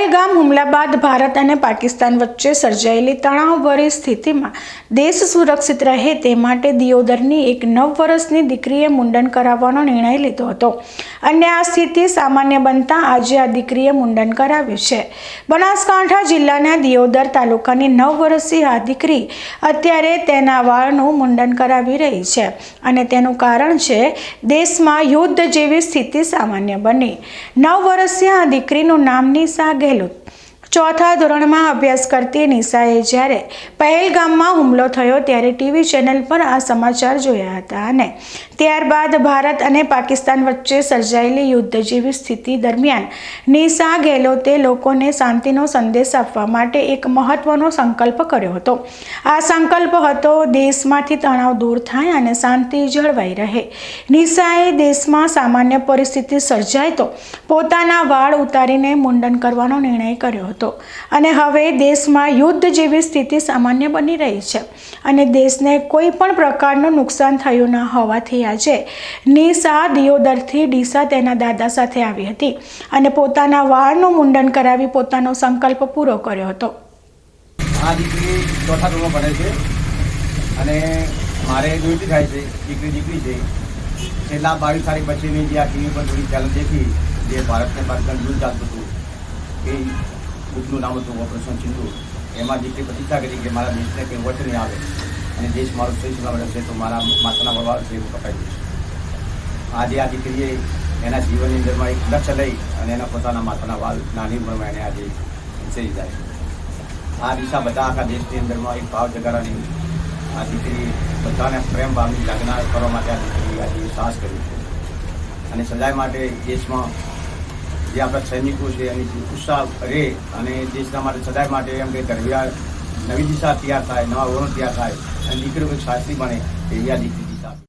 પહેલગામ હુમલા બાદ ભારત અને પાકિસ્તાન વચ્ચે સર્જાયેલી તણાવભરી સ્થિતિમાં દેશ સુરક્ષિત રહે તે માટે દિયોદરની એક નવ વર્ષની દીકરીએ મુંડન કરાવવાનો નિર્ણય લીધો હતો. અને આ સ્થિતિ સામાન્ય બનતા આજે આ દીકરીએ મુંડન કરાવ્યું છે. બનાસકાંઠા જિલ્લાના દિયોદર તાલુકાની નવ વર્ષીય આ દીકરી અત્યારે તેના વાળનું મુંડન કરાવી રહી છે અને તેનું કારણ છે દેશમાં યુદ્ધ જેવી સ્થિતિ સામાન્ય બની. નવ વર્ષીય આ દીકરીનું નામ નિશા ગેહલોત ચોથા ધોરણમાં અભ્યાસ કરતી નિશાએ જ્યારે પહેલગામમાં હુમલો થયો ત્યારે ટીવી ચેનલ પર આ સમાચાર જોયા હતા અને ત્યારબાદ ભારત અને પાકિસ્તાન વચ્ચે સર્જાયેલી યુદ્ધ જેવી સ્થિતિ દરમિયાન નિશા ગેહલોતે લોકોને શાંતિનો સંદેશ આપવા માટે એક મહત્વનો સંકલ્પ કર્યો હતો. આ સંકલ્પ હતો દેશમાંથી તણાવ દૂર થાય અને શાંતિ જળવાઈ રહે. નિશાએ દેશમાં સામાન્ય પરિસ્થિતિ સર્જાય તો પોતાના વાળ ઉતારીને મુંડન કરવાનો નિર્ણય કર્યો હતો. અને હવે દેશમાં યુદ્ધ જેવી સ્થિતિ સામાન્ય બની રહી છે. અને દેશને કોઈ પણ પ્રકારનું નુકસાન થયું ન હોવાથી આજે નિશા દિયોદરથી ડીસા તેના દાદા સાથે આવી હતી અને પોતાના વાળનું મુંડન કરાવી પોતાનો સંકલ્પ પૂરો કર્યો હતો. અને મારે જોઈતી થાય છે, દીકરી દીકરી છે. છેલ્લા બાવીસ તારીખ પછીની જે આ ટીવી પર થોડી ચેનલ દેખી, જે ભારતને પાકિસ્તાન યુદ્ધ ચાલતું હતું, એ બુકનું નામ હતું ઓપરેશન સિંધુ એમાં દીકરી પ્રતિષ્ઠા કરી કે મારા દેશને કંઈ વટ નહીં આવે અને દેશ મારો સહી સલામત છે તો મારા માથાના વરવાળ છે એવું કપાઈ ગયું આજે આ દીકરીએ એના જીવનની અંદરમાં એક લક્ષ્ય લઈ અને એના પોતાના માથાના વાળ નાની ઉંમરમાં એને આજે વિસરી જાય છે. આ દિશા બધા આખા દેશની અંદરમાં એક ભાવ જગાડવાની આ દીકરી બધાને પ્રેમ ભાવની લાગણા કરવા માટે આ દીકરી આજે સાહસ કર્યું છે. અને સદાય માટે દેશમાં જે આપણા સૈનિકો છે, એની ઉત્સાહ રહે અને દેશના માટે, સદાય માટે એમ કે ગરવિયા નવી દિશા તૈયાર થાય, નવા વરણ તૈયાર થાય અને દીકરીઓ શાસ્ત્રી બને એવી આ દીકરી